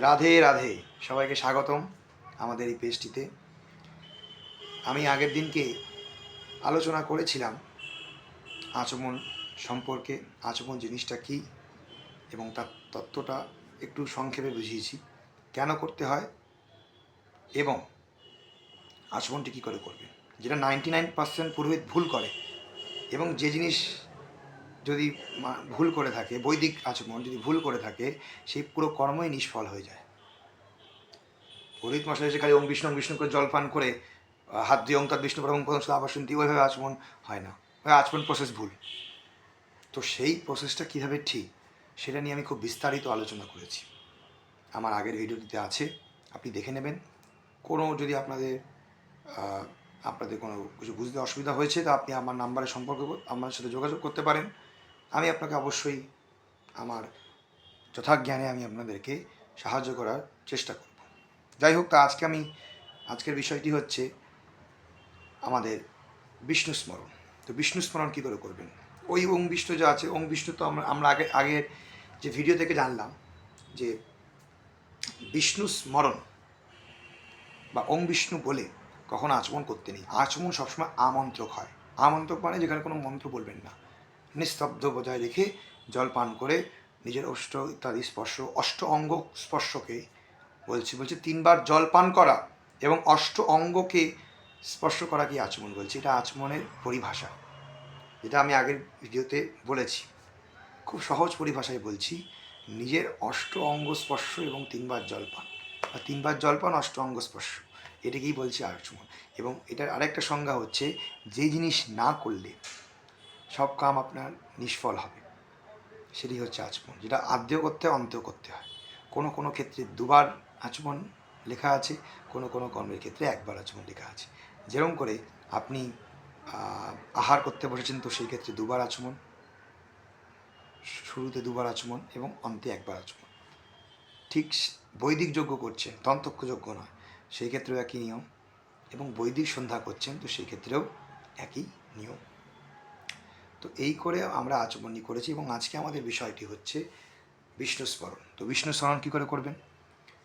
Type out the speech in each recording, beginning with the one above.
রাধে রাধে। সবাইকে স্বাগতম আমাদের এই পেজটিতে। আমি আগের দিনকে আলোচনা করেছিলাম আচমন সম্পর্কে, আচমন জিনিসটা কী এবং তার তত্ত্বটা একটু সংক্ষেপে বুঝিয়েছি। কেন করতে হয় এবং আচমনটি কী করে করবে? যেটা নাইনটি নাইন পার্সেন্ট পুরোহিত ভুল করে এবং যে জিনিস যদি ভুল করে থাকে, বৈদিক আচমন যদি ভুল করে থাকে, সেই পুরো কর্মই নিষ্ফল হয়ে যায়। পুরোহিত মশাই এসে খালি ওম বিষ্ণু বিষ্ণু করে জল পান করে হাত দিয়ে তার বিষ্ণু পরম পদম শুধু আবার শুনতে ওইভাবে আচমন হয় না। ওই আচমন প্রসেস ভুল। তো সেই প্রসেসটা কীভাবে ঠিক, সেটা নিয়ে আমি খুব বিস্তারিত আলোচনা করেছি। আমার আগের ভিডিওটিতে আছে, আপনি দেখে নেবেন। কোনো যদি আপনাদের আপনাদের কোনো কিছু বুঝতে অসুবিধা হয়েছে, তা আপনি আমার নাম্বারে সম্পর্ক আমার সাথে যোগাযোগ করতে পারেন। আমি আপনাকে অবশ্যই আমার যথাজ্ঞানে আমি আপনাদেরকে সাহায্য করার চেষ্টা করব। যাই হোক, তা আজকে আমি, আজকের বিষয়টি হচ্ছে আমাদের বিষ্ণু স্মরণ। তো বিষ্ণু স্মরণ কী করে করবেন? ওই ওং বিষ্ণু যা আছে, ওং বিষ্ণু তো আমরা আমরা আগে, আগের যে ভিডিও থেকে জানলাম যে বিষ্ণু স্মরণ বা ওং বিষ্ণু বলে কখনো আচমন করতে নেই। আচমন সবসময় আমন্ত্রক হয়। আমন্ত্রক মানে যেখানে কোনো মন্ত্র বলবেন না। নিস্তব্ধ বজায় রেখে জল পান করে নিজের অষ্ট ইত্যাদি স্পর্শ, অষ্ট অঙ্গ স্পর্শকে বলছি, বলছে তিনবার জল পান করা এবং অষ্ট অঙ্গকে স্পর্শ করা কি আচমন বলছি? এটা আচমনের পরিভাষা। যেটা আমি আগের ভিডিওতে বলেছি। খুব সহজ পরিভাষায় বলছি, নিজের অষ্ট অঙ্গ স্পর্শ এবং তিনবার জলপান। বা তিনবার জলপান, অষ্ট অঙ্গ স্পর্শ, এটাকেই বলছি আচমন। এবং এটার আরেকটা সংজ্ঞা হচ্ছে, যে জিনিস না করলে সব কাম আপনার নিষ্ফল হবে। সেটি হচ্ছে আচমন, যেটা আদ্যও করতে অন্তেও করতে হয়। কোনো কোনো ক্ষেত্রে দুবার আচমন লেখা আছে, কোনো কোনো কর্মের ক্ষেত্রে একবার আচমন লেখা আছে। যেরকম করে আপনি আহার করতে বসেছেন, তো সেই ক্ষেত্রে দুবার আচমন, শুরুতে দুবার আচমন এবং অন্তে একবার আচমন। ঠিক বৈদিক যজ্ঞ করছেন তন্ত্রক্ষ যজ্ঞ নয়, সেই ক্ষেত্রেও একই নিয়ম এবং বৈদিক সন্ধ্যা করছেন, তো সেই ক্ষেত্রেও একই নিয়ম। তো এই করে আমরা আচমনি করেছি এবং আজকে আমাদের বিষয়টি হচ্ছে বিষ্ণু স্মরণ তো বিষ্ণু স্মরণ কী করে করবেন?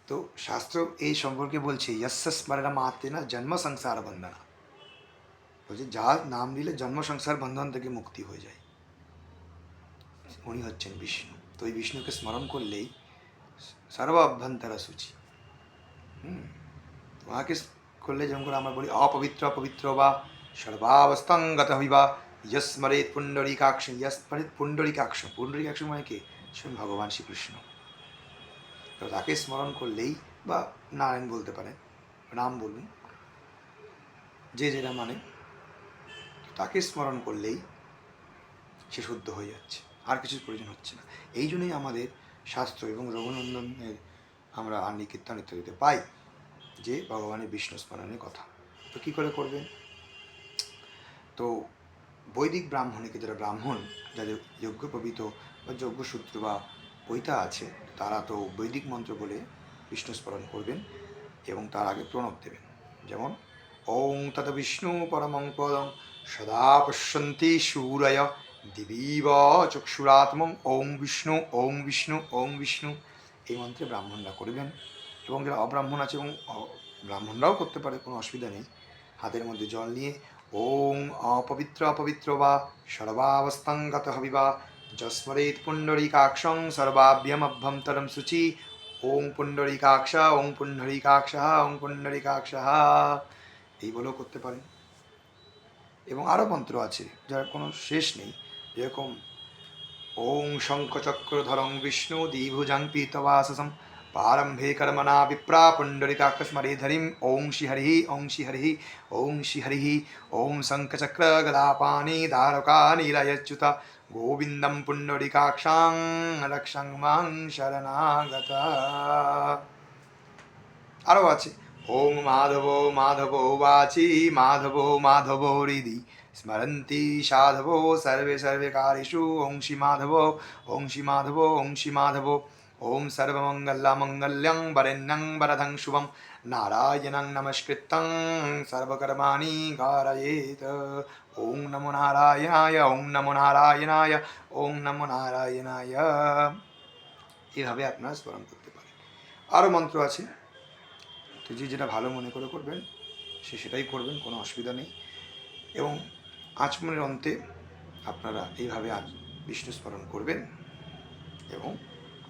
তো শাস্ত্র এই সম্পর্কে বলছে স্মরণ মাত্রে না জন্ম সংসার বন্ধনা। বলছে যার নাম নিলে জন্ম সংসার বন্ধন থেকে মুক্তি হয়ে যায়। উনি হচ্ছেন বিষ্ণু। তো এই বিষ্ণুকে স্মরণ করলেই সর্ব অভ্যন্তর সূচি। হুম। ওনাকে করলে যেমন করে আমরা বলি, অপবিত্র অপবিত্র বা সর্বাবস্থাঙ্গত হইবা ইয়স্মরেত পুণ্ডরিকাক্ষ ইয়স্মরেত পুণ্ডরিকাক্ষ পুণ্ডরিকাক্ষ মানে কে? স্বয়ং ভগবান শ্রীকৃষ্ণ। তো তাকে স্মরণ করলেই বা নারায়ণ বলতে পারেন রাম বলুন, যে যেটা মানে তাকে স্মরণ করলেই সে শুদ্ধ হয়ে যাচ্ছে, আর কিছুর প্রয়োজন হচ্ছে না। এই জন্যই আমাদের শাস্ত্র এবং রঘুনন্দনের আমরা আন্নি কীর্তন ইত্যাদিতে পাই যে ভগবানের বিষ্ণু স্মরণের কথা। তো কী করে করবেন? তো বৈদিক ব্রাহ্মণীকে যারা ব্রাহ্মণ, যাদের যজ্ঞপবিত বা যজ্ঞসূত্র বা পৈতা আছে, তারা তো বৈদিক মন্ত্র বলে বিষ্ণু স্মরণ করবেন এবং তার আগে প্রণব দেবেন। যেমন, ওং তত বিষ্ণু পরমং পদং সদা পশ্যন্তি সূরয় দিবীব চক্ষুরাত্মং ওং বিষ্ণু ওং বিষ্ণু ওং বিষ্ণু। এই মন্ত্রে ব্রাহ্মণরা করবেন এবং যারা অব্রাহ্মণ আছে এবং ব্রাহ্মণরাও করতে পারে, কোনো অসুবিধা নেই। হাতের মধ্যে জল নিয়ে ওং অপবিত্র অপবিত্র বা সর্বাবস্থাঙ্গত হবিবা যস্মরেত পুণ্ডরিকাক্ষং সর্বাভ্যমভ্যন্তরম শুচি ওং পুণ্ডরিকাক্ষ ওং পুণ্ডরিকাক্ষ ওং পুণ্ডরিকাক্ষ এই বলেও করতে পারেন। এবং আরও মন্ত্র আছে, যার কোনো শেষ নেই। যেরকম ওং শঙ্খচক্রধরং বিষ্ণু দ্বিভুজাং পীতবাসসম পারম্ভে কর্মণা বিপ্রা পুণ্ডরিকাক্ষস্মরেধরিম ওং শ্রীহরি ওং শ্রীহরি ওং শ্রীহরি ওং শঙ্খচক্রগদাপানি দ্বারকা নীলয়চ্যুত গোবিন্দম পুণ্ডরিকাক্ষাং রক্ষং মাং শরণাগত আরও আছে ওং মাধব মাধব বাচি মাধব মাধব হৃদি স্মরন্তি সাধব সর্বে সর্বে কারিষু ওং শ্রী মাধব ওং শ্রী মাধব ওং শ্রী মাধব ওম সর্বমঙ্গলমঙ্গল্যং বরেণ্যং বরদং শুভম নারায়ণং নমস্কৃত্যং সর্বকর্মাণি কারয়েত ওং নমো নারায়ণায় ওং নমো নারায়ণায় ওং নমো নারায়ণায় এভাবে আপনারা স্মরণ করতে পারেন। আরও মন্ত্র আছে। তো যে যেটা ভালো মনে করে করবেন, সে সেটাই করবেন, কোনো অসুবিধা নেই। এবং আচমনের অন্তে আপনারা এইভাবে আজ বিষ্ণু স্মরণ করবেন এবং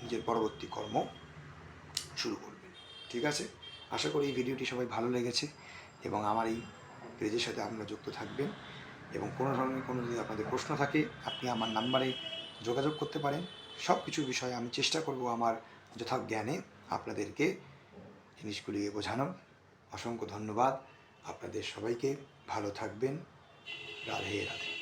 নিজের পরবর্তী কর্ম শুরু করবেন। ঠিক আছে? আশা করি এই ভিডিওটি সবাই ভালো লেগেছে এবং আমার এই পেজের সাথে আপনারা যুক্ত থাকবেন এবং কোনো ধরনের কোনো যদি আপনাদের প্রশ্ন থাকে, আপনি আমার নাম্বারে যোগাযোগ করতে পারেন। সব কিছু বিষয়ে আমি চেষ্টা করব আমার যথা জ্ঞানে আপনাদেরকে জিনিসগুলি বোঝানোর। অসংখ্য ধন্যবাদ। আপনাদের সবাইকে ভালো থাকবেন। রাধে রাধে।